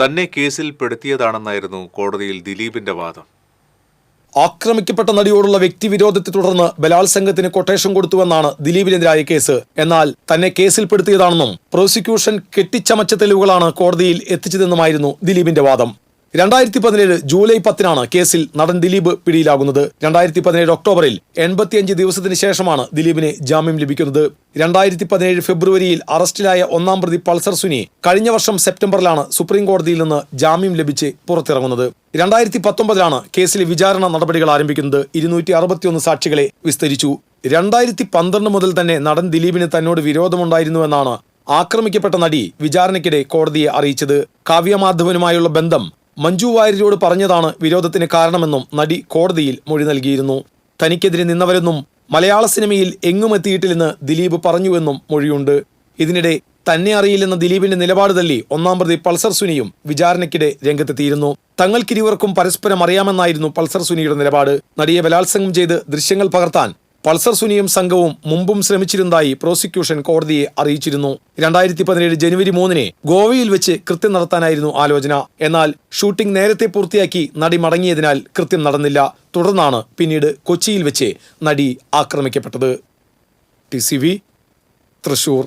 തന്നെ കേസിൽ പെടുത്തിയതാണെന്നായിരുന്നു കോടതിയിൽ ദിലീപിന്റെ വാദം. ആക്രമിക്കപ്പെട്ട നടിയോടുള്ള വ്യക്തിവിരോധത്തെ തുടർന്ന് ബലാത്സംഗത്തിന് കൊട്ടേഷൻ കൊടുത്തുവെന്നാണ് ദിലീപിനെതിരായ കേസ്. എന്നാൽ തന്നെ കേസിൽപ്പെടുത്തിയതാണെന്നും പ്രോസിക്യൂഷൻ കെട്ടിച്ചമച്ച തെളിവുകളാണ് കോടതിയിൽ എത്തിച്ചതെന്നുമായിരുന്നു ദിലീപിന്റെ വാദം. രണ്ടായിരത്തി പതിനേഴ് ജൂലൈ പത്തിനാണ് കേസിൽ നടൻ ദിലീപ് പിടിയിലാകുന്നത്. രണ്ടായിരത്തി പതിനേഴ് ഒക്ടോബറിൽ എൺപത്തിയഞ്ച് ദിവസത്തിന് ശേഷമാണ് ദിലീപിന് ജാമ്യം ലഭിക്കുന്നത്. രണ്ടായിരത്തി പതിനേഴ് ഫെബ്രുവരിയിൽ അറസ്റ്റിലായ ഒന്നാം പ്രതി പൾസർ സുനി കഴിഞ്ഞ വർഷം സെപ്റ്റംബറിലാണ് സുപ്രീം കോടതിയിൽ നിന്ന് ജാമ്യം ലഭിച്ച് പുറത്തിറങ്ങുന്നത്. രണ്ടായിരത്തി പത്തൊമ്പതിലാണ് കേസിലെ വിചാരണ നടപടികൾ ആരംഭിക്കുന്നത്. ഇരുന്നൂറ്റി അറുപത്തിയൊന്ന് സാക്ഷികളെ വിസ്തരിച്ചു. രണ്ടായിരത്തി പന്ത്രണ്ട് മുതൽ തന്നെ നടൻ ദിലീപിന് തന്നോട് വിരോധമുണ്ടായിരുന്നുവെന്നാണ് ആക്രമിക്കപ്പെട്ട നടി വിചാരണയ്ക്കിടെ കോടതിയെ അറിയിച്ചത്. കാവ്യമാധവനുമായുള്ള ബന്ധം മഞ്ജു വാര്യരോട് പറഞ്ഞതാണ് വിരോധത്തിന് കാരണമെന്നും നടി കോടതിയിൽ മൊഴി നൽകിയിരുന്നു. തനിക്കെതിരെ നിന്നവരെന്നും മലയാള സിനിമയിൽ എങ്ങും എത്തിയിട്ടില്ലെന്ന് ദിലീപ് പറഞ്ഞുവെന്നും മൊഴിയുണ്ട്. ഇതിനിടെ തന്നെ അറിയില്ലെന്ന ദിലീപിന്റെ നിലപാട് തള്ളി ഒന്നാം പ്രതി പൾസർ സുനിയും വിചാരണയ്ക്കിടെ രംഗത്തെത്തിയിരുന്നു. തങ്ങൾക്കിരുവർക്കും പരസ്പരം അറിയാമെന്നായിരുന്നു പൾസർ സുനിയുടെ നിലപാട്. നടിയെ ബലാത്സംഗം ചെയ്ത് ദൃശ്യങ്ങൾ പകർത്താൻ പൾസർ സുനിയും സംഘവും മുമ്പും ശ്രമിച്ചിരുന്നതായി പ്രോസിക്യൂഷൻ കോടതിയെ അറിയിച്ചിരുന്നു. രണ്ടായിരത്തി പതിനേഴ് ജനുവരി മൂന്നിന് ഗോവയിൽ വെച്ച് കൃത്യം നടത്താനായിരുന്നു ആലോചന. എന്നാൽ ഷൂട്ടിംഗ് നേരത്തെ പൂർത്തിയാക്കി നടി മടങ്ങിയതിനാൽ കൃത്യം നടന്നില്ല. തുടർന്നാണ് പിന്നീട് കൊച്ചിയിൽ വെച്ച് നടി ആക്രമിക്കപ്പെട്ടത്. ടി തൃശൂർ.